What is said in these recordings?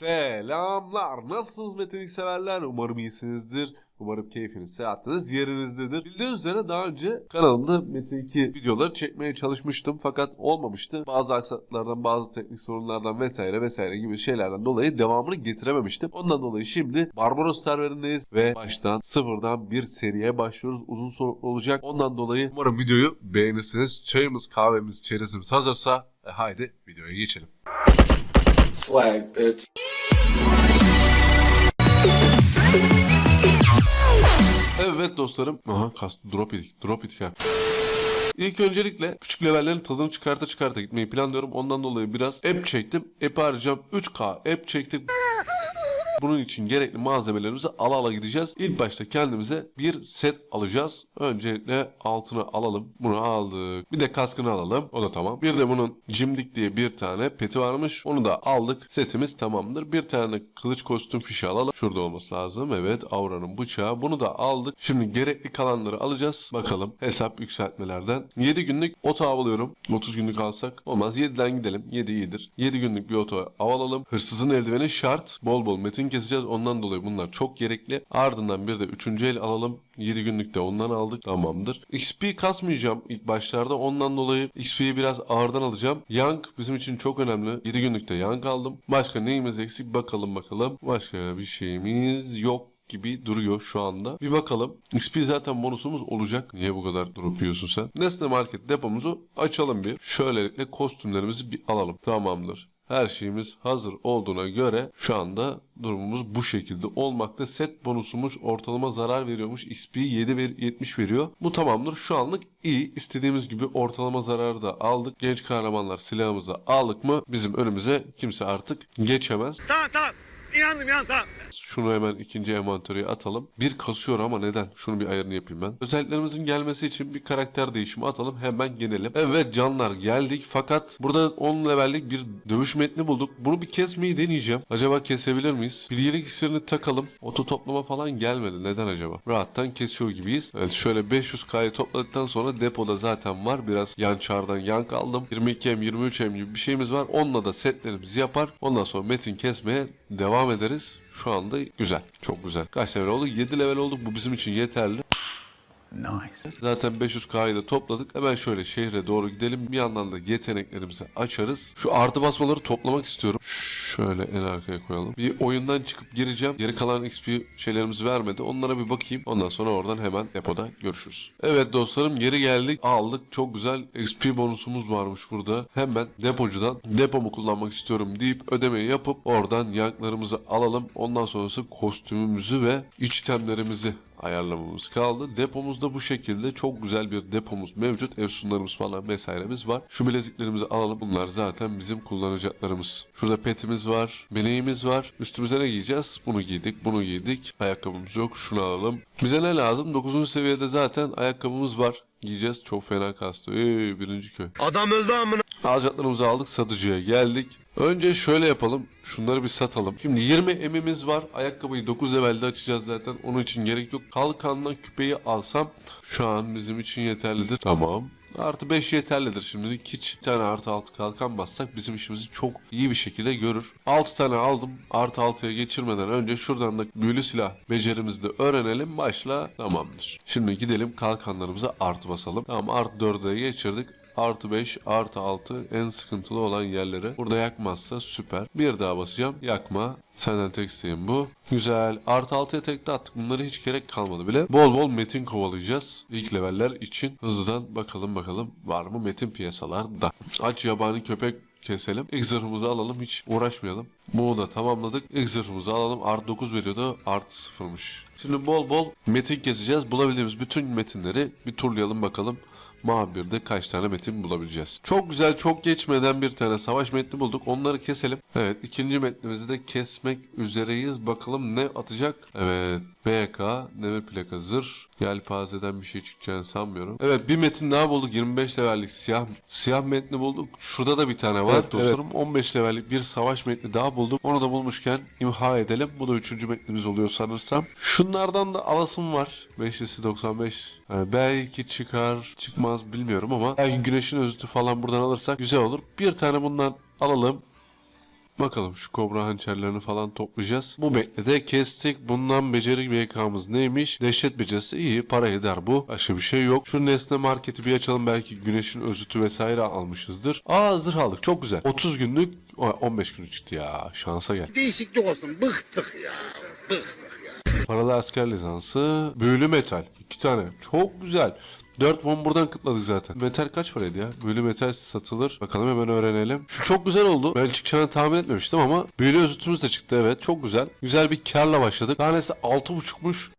Selamlar. Nasılsınız Metin severler? Umarım iyisinizdir. Umarım keyfiniz, seyahatiniz yerinizdedir. Bildiğiniz üzere daha önce kanalımda Metin 2 videoları çekmeye çalışmıştım fakat olmamıştı. Bazı aksaklıklardan, bazı teknik sorunlardan vesaire vesaire gibi şeylerden dolayı devamını getirememiştim. Ondan dolayı şimdi Barbaros serverindeyiz ve baştan sıfırdan bir seriye başlıyoruz. Uzun soluklu olacak. Ondan dolayı umarım videoyu beğenirsiniz. Çayımız, kahvemiz, çerezimiz hazırsa e, haydi videoya geçelim. Swag, bitch. Evet dostlarım. Aha kastı drop yedik. Drop yedik ha. İlk öncelikle küçük levellerin tadını çıkarta çıkarta gitmeyi planlıyorum. Ondan dolayı biraz app çektim. App'i harcayacağım. 3K app çektim. Bunun için gerekli malzemelerimizi ala ala gideceğiz. İlk başta kendimize bir set alacağız. Öncelikle altına alalım. Bunu aldık. Bir de kaskını alalım. O da tamam. Bir de bunun cimdik diye bir tane peti varmış. Onu da aldık. Setimiz tamamdır. Bir tane kılıç kostüm fişi alalım. Şurada olması lazım. Evet Aura'nın bıçağı. Bunu da aldık. Şimdi gerekli kalanları alacağız. Bakalım hesap yükseltmelerden. 7 günlük oto avalıyorum. 30 günlük alsak olmaz. 7'den gidelim. 7 iyidir. 7 günlük bir oto av alalım. Hırsızın eldiveni şart. Bol bol metin keseceğiz. Ondan dolayı bunlar çok gerekli. Ardından bir de 3. el alalım. 7 günlük de ondan aldık. Tamamdır. XP kasmayacağım ilk başlarda. Ondan dolayı XP'yi biraz ağırdan alacağım. Young bizim için çok önemli. 7 günlükte Young aldım. Başka neyimiz eksik bakalım bakalım. Başka bir şeyimiz yok gibi duruyor şu anda. Bir bakalım. XP zaten bonusumuz olacak. Niye bu kadar drop yiyorsun sen? Nesne Market depomuzu açalım bir. Şöylelikle kostümlerimizi bir alalım. Tamamdır. Her şeyimiz hazır olduğuna göre şu anda durumumuz bu şekilde olmakta. Set bonusumuz ortalama zarar veriyormuş. XP 7 ve 70 veriyor. Bu tamamdır. Şu anlık iyi. İstediğimiz gibi ortalama zararı da aldık. Genç kahramanlar silahımızı aldık mı bizim önümüze kimse artık geçemez. Tamam tamam. İnandım inandım tamam. Şunu hemen ikinci envantöre atalım. Bir kasıyor ama neden? Şunu bir ayarını yapayım ben. Özelliklerimizin gelmesi için bir karakter değişimi atalım. Hemen gelelim. Evet canlar geldik fakat burada 10 levellik bir dövüş metni bulduk. Bunu bir kesmeyi deneyeceğim. Acaba kesebilir miyiz? Bir yelek iksirini takalım. Oto toplama falan gelmedi. Neden acaba? Rahattan kesiyor gibiyiz. Evet şöyle 500k'yı topladıktan sonra depoda zaten var. Biraz yan çardan yank aldım. 22M 23M gibi bir şeyimiz var. Onunla da setlerimizi yapar. Ondan sonra metin kesmeye devam ederiz. Şu anda güzel. Çok güzel. Kaç level olduk? 7 level olduk. Bu bizim için yeterli. Zaten 500K'yı da topladık. Hemen şöyle şehre doğru gidelim. Bir yandan da yeteneklerimizi açarız. Şu artı basmaları toplamak istiyorum. Şöyle en arkaya koyalım. Bir oyundan çıkıp gireceğim. Geri kalan XP şeylerimizi vermedi. Onlara bir bakayım. Ondan sonra oradan hemen depoda görüşürüz. Evet dostlarım geri geldik. Aldık. Çok güzel XP bonusumuz varmış burada. Hemen depocudan depomu kullanmak istiyorum deyip ödemeyi yapıp oradan yanklarımızı alalım. Ondan sonrası kostümümüzü ve içtemlerimizi ayarlamamız kaldı. Depomuzda bu şekilde çok güzel bir depomuz mevcut. Efsunlarımız falan vesairemiz var. Şu bileziklerimizi alalım. Bunlar zaten bizim kullanacaklarımız. Şurada petimiz var. Bineğimiz var. Üstümüze ne giyeceğiz? Bunu giydik. Bunu giydik. Ayakkabımız yok. Şunu alalım. Bize ne lazım? 9. seviyede zaten ayakkabımız var. Giyeceğiz. Çok fena kastı. Ee, birinci köy. Adam öldü amına. Alacaklarımızı aldık satıcıya geldik. Önce şöyle yapalım. Şunları bir satalım. Şimdi 20 emimiz var. Ayakkabıyı 9 levelde açacağız zaten. Onun için gerek yok. Kalkandan küpeyi alsam şu an bizim için yeterlidir. Tamam. Artı 5 yeterlidir şimdi. Hiç bir tane artı 6 kalkan bassak bizim işimizi çok iyi bir şekilde görür. 6 tane aldım. Artı 6'ya geçirmeden önce şuradan da büyülü silah becerimizi de öğrenelim. Başla tamamdır. Şimdi gidelim kalkanlarımıza artı basalım. Tamam artı 4'e geçirdik. Artı 5, artı 6 en sıkıntılı olan yerleri. Burada yakmazsa süper. Bir daha basacağım. Yakma. Senden tek isteğim bu. Güzel. Artı 6'ya tekte attık. Bunları hiç gerek kalmadı bile. Bol bol metin kovalayacağız. İlk leveller için. Hızlıdan bakalım bakalım var mı metin piyasalarda. Aç yabani köpek keselim. İlk zırhımızı alalım. Hiç uğraşmayalım. Bunu da tamamladık. İlk zırhımızı alalım. Artı 9 veriyordu. Artı 0'mış. Şimdi bol bol metin keseceğiz. Bulabildiğimiz bütün metinleri bir turlayalım bakalım. Muhabirde kaç tane metin bulabileceğiz. Çok güzel çok geçmeden bir tane savaş metni bulduk. Onları keselim. Evet ikinci metnimizi de kesmek üzereyiz. Bakalım ne atacak? Evet BK demir plaka zırh. Yelpazeden bir şey çıkacağını sanmıyorum. Evet bir metin daha bulduk. 25 levellik siyah siyah metni bulduk. Şurada da bir tane var. Evet, dostlarım 15 levellik bir savaş metni daha bulduk. Onu da bulmuşken imha edelim. Bu da üçüncü metnimiz oluyor sanırsam. Şunlardan da alasım var. 5'lisi 95. Yani belki çıkar çıkmaz bilmiyorum ama belki güneşin özütü falan buradan alırsak güzel olur. Bir tane bundan alalım. Bakalım şu kobra hançerlerini falan toplayacağız. Bu metni de kestik. Bundan beceri BK'mız neymiş? Dehşet becerisi iyi. Para eder bu. Başka bir şey yok. Şu nesne marketi bir açalım. Belki güneşin özütü vesaire almışızdır. Aa zırh aldık. Çok güzel. 30 günlük Aa, 15 günlük çıktı ya. Şansa gel. Değişiklik olsun. Bıktık ya. Bıktık ya. Paralı asker lisansı. Büyülü metal. iki tane. Çok güzel. 4 won buradan kıtladık zaten. Metal kaç paraydı ya? Büyülü metal satılır. Bakalım hemen öğrenelim. Şu çok güzel oldu. Ben çıkacağını tahmin etmemiştim ama büyülü özütümüz de çıktı evet. Çok güzel. Güzel bir karla başladık. Tanesi 6.5'muş.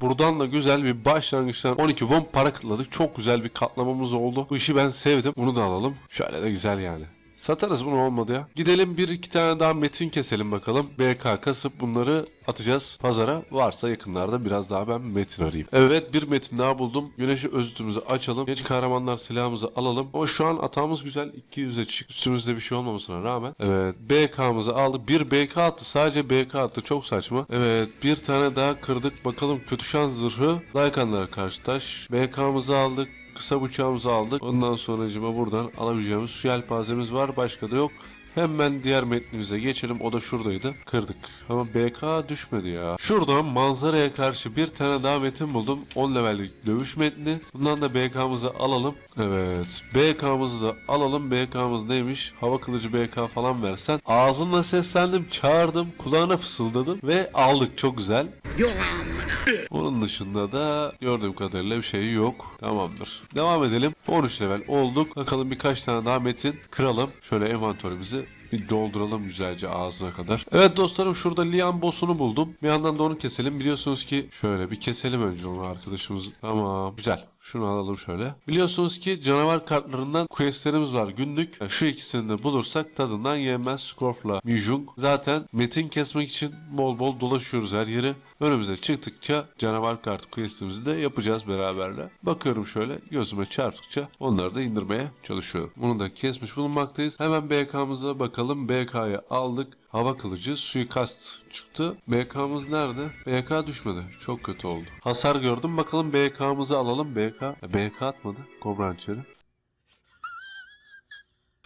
Buradan da güzel bir başlangıçtan 12 won para kıtladık. Çok güzel bir katlamamız oldu. Bu işi ben sevdim. Bunu da alalım. Şöyle de güzel yani. Satarız bunu olmadı ya. Gidelim bir iki tane daha metin keselim bakalım. BK kasıp bunları atacağız pazara. Varsa yakınlarda biraz daha ben metin arayayım. Evet bir metin daha buldum. Güneşi özütümüzü açalım. Genç kahramanlar silahımızı alalım. Ama şu an atağımız güzel. 200'e çık. Üstümüzde bir şey olmamasına rağmen. Evet BK'mızı aldık. Bir BK attı. Sadece BK attı. Çok saçma. Evet bir tane daha kırdık. Bakalım kötü şans zırhı. Lykanlara karşı taş. BK'mızı aldık. Kısa bıçağımızı aldık. Ondan sonra acaba buradan alabileceğimiz su yelpazemiz var. Başka da yok. Hemen diğer metnimize geçelim. O da şuradaydı. Kırdık. Ama BK düşmedi ya. Şuradan manzaraya karşı bir tane daha metin buldum. 10 levellik dövüş metni. Bundan da BK'mızı alalım. Evet. BK'mızı da alalım. BK'mız neymiş? Hava kılıcı BK falan versen. Ağzımla seslendim, çağırdım, kulağına fısıldadım ve aldık. Çok güzel. Yok amına. Onun dışında da gördüğüm kadarıyla bir şey yok. Tamamdır. Devam edelim. 13 level olduk. Bakalım birkaç tane daha metin kıralım. Şöyle envanterimizi bir dolduralım güzelce ağzına kadar. Evet dostlarım şurada Lian boss'unu buldum. Bir yandan da onu keselim. Biliyorsunuz ki şöyle bir keselim önce onu arkadaşımız. Tamam güzel. Şunu alalım şöyle. Biliyorsunuz ki canavar kartlarından questlerimiz var günlük. Şu ikisini de bulursak tadından yenmez Scorf'la Mijung. Zaten metin kesmek için bol bol dolaşıyoruz her yeri. Önümüze çıktıkça canavar kartı questimizi de yapacağız beraberle. Bakıyorum şöyle gözüme çarptıkça onları da indirmeye çalışıyorum. Bunu da kesmiş bulunmaktayız. Hemen BK'mıza bakalım. BK'yı aldık. Hava kılıcı suikast çıktı. BK'mız nerede? BK düşmedi. Çok kötü oldu. Hasar gördüm. Bakalım BK'mızı alalım. BK. E, BK atmadı. Kobra hançeri.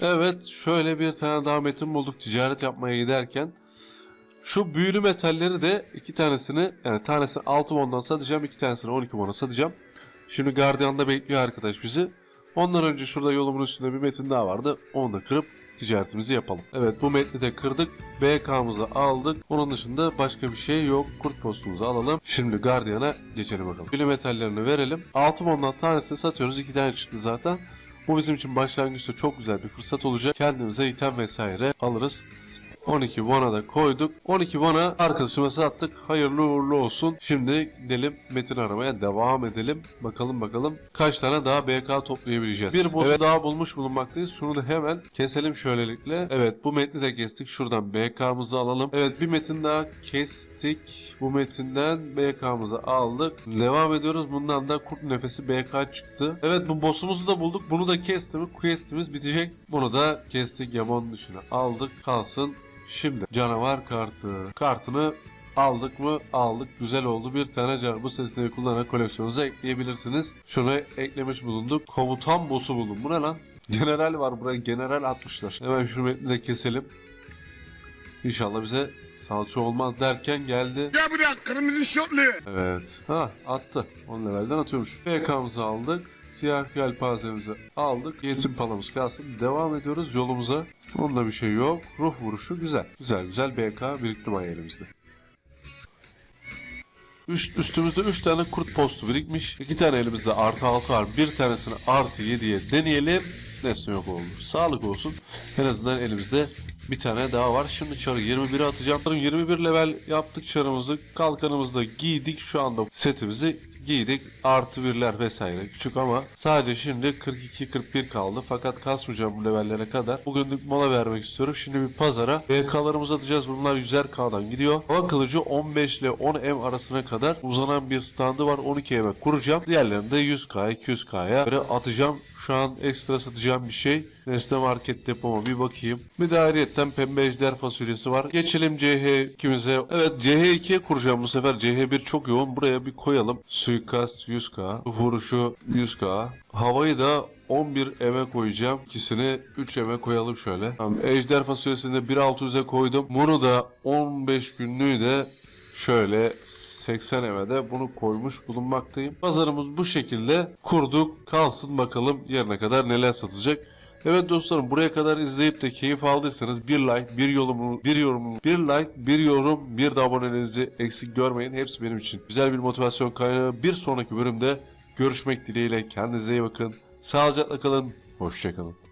Evet şöyle bir tane daha metin bulduk ticaret yapmaya giderken. Şu büyülü metalleri de iki tanesini yani tanesini 6 won'dan satacağım. iki tanesini 12 won'a satacağım. Şimdi Guardian'da bekliyor arkadaş bizi. Ondan önce şurada yolumun üstünde bir metin daha vardı. Onu da kırıp ticaretimizi yapalım. Evet bu metni de kırdık. BK'mızı aldık. Onun dışında başka bir şey yok. Kurt postumuzu alalım. Şimdi Guardian'a geçelim bakalım. Büyülü metallerini verelim. 6 won'dan tanesini satıyoruz. 2 tane çıktı zaten. Bu bizim için başlangıçta çok güzel bir fırsat olacak. Kendimize item vesaire alırız. 12 won'a da koyduk. 12 won'a arkadaşıma sattık. Hayırlı uğurlu olsun. Şimdi gidelim metin aramaya devam edelim. Bakalım bakalım kaç tane daha BK toplayabileceğiz. Bir boss'u daha bulmuş bulunmaktayız. Şunu da hemen keselim şöylelikle. Evet bu metni de kestik. Şuradan BK'mızı alalım. Evet bir metin daha kestik. Bu metinden BK'mızı aldık. Devam ediyoruz. Bundan da kurt nefesi BK çıktı. Evet bu boss'umuzu da bulduk. Bunu da kestik. Quest'imiz bitecek. Bunu da kestik. Yaman dışına aldık. Kalsın. Şimdi canavar kartı. Kartını aldık mı? Aldık. Güzel oldu. Bir tane canavar. Bu sesleri kullanarak koleksiyonunuza ekleyebilirsiniz. Şunu eklemiş bulunduk. Komutan boss'u buldum. Bu ne lan? General var buraya. General atmışlar. Hemen şu metni de keselim. İnşallah bize salça olmaz derken geldi. Ya buraya kırmızı şortlu. Evet. Ha attı. 10 levelden atıyormuş. BK'mızı aldık. Siyah yelpazemizi aldık. Yetim palamız kalsın. Devam ediyoruz yolumuza. Onda bir şey yok. Ruh vuruşu güzel. Güzel güzel BK birikti ay elimizde. Üst, üstümüzde 3 tane kurt postu birikmiş. 2 tane elimizde artı 6 var. Bir tanesini artı 7'ye deneyelim. Nesne yok oldu. Sağlık olsun. En azından elimizde bir tane daha var. Şimdi çarı 21'e atacağım. 21 level yaptık çarımızı. Kalkanımızı da giydik. Şu anda setimizi giydik. Artı birler vesaire küçük ama sadece şimdi 42-41 kaldı. Fakat kasmayacağım bu levellere kadar. Bugünlük mola vermek istiyorum. Şimdi bir pazara BK'larımızı atacağız. Bunlar 100'er K'dan gidiyor. Hava kılıcı 15 ile 10 M arasına kadar uzanan bir standı var. 12 M'e kuracağım. Diğerlerini de 100K, 200K'ya böyle atacağım. Şu an ekstra satacağım bir şey. Nesne Market depoma bir bakayım. Bir de ayrıyetten pembe ejder fasulyesi var. Geçelim CH2'mize. Evet CH2'ye kuracağım bu sefer. CH1 çok yoğun. Buraya bir koyalım. Suikast 100k. Vuruşu 100k. Havayı da 11 eve koyacağım. İkisini 3 eve koyalım şöyle. Tamam, ejder fasulyesini de 1.600'e koydum. Bunu da 15 günlüğü de şöyle 80 eve de bunu koymuş bulunmaktayım. Pazarımız bu şekilde kurduk. Kalsın bakalım yarına kadar neler satacak. Evet dostlarım buraya kadar izleyip de keyif aldıysanız bir like, bir yorum, bir yorum, bir like, bir yorum, bir de aboneliğinizi eksik görmeyin. Hepsi benim için güzel bir motivasyon kaynağı. Bir sonraki bölümde görüşmek dileğiyle kendinize iyi bakın. Sağlıcakla kalın. Hoşçakalın.